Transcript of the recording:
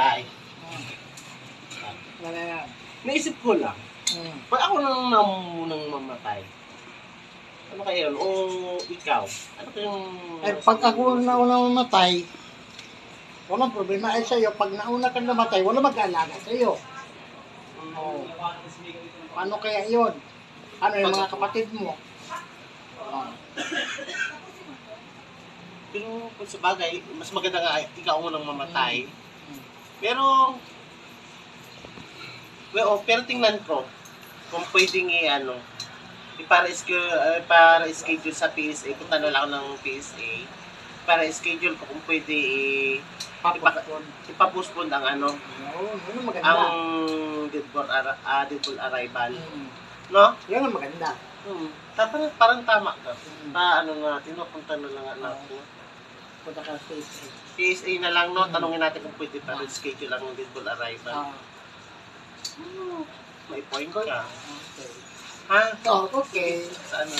patay. Hmm. Wala na. Naisip ko lang, hmm. pag ako nang namunang mamatay, ano kaya yun? O ikaw? Ano kayong... Eh, pag ako nauna mamatay, walang problema. Eh, sa'yo, pag nauna ka namatay, wala mag-aalaga sa'yo. Oh. Ano kaya yun? Ano yung mga kapatid mo? Oh. Pero kung sa bagay, mas maganda nga ikaw mo nang mamatay. Mm. Pero, well, oh, pero tingnan ko, kung pwedeng i-ano, para para schedule sa PSA, punta na lang ng PSA, para schedule ko kung pwede i- Papakon. ipapospone ang ano, yun ang maganda. ang Deadpool, ar- ah, Deadpool arrival. Mm. No? Yan ang maganda. Hmm. Parang, parang tama ka. Mm. Pa, ano natin, no? Punta na lang natin. Punta ka sa PSA. PSA na lang, no? Tanungin natin kung pwede pa rin schedule ang Deadpool arrival. Ah. May point ka. okay. Ha? Oh, okay. Sa ano?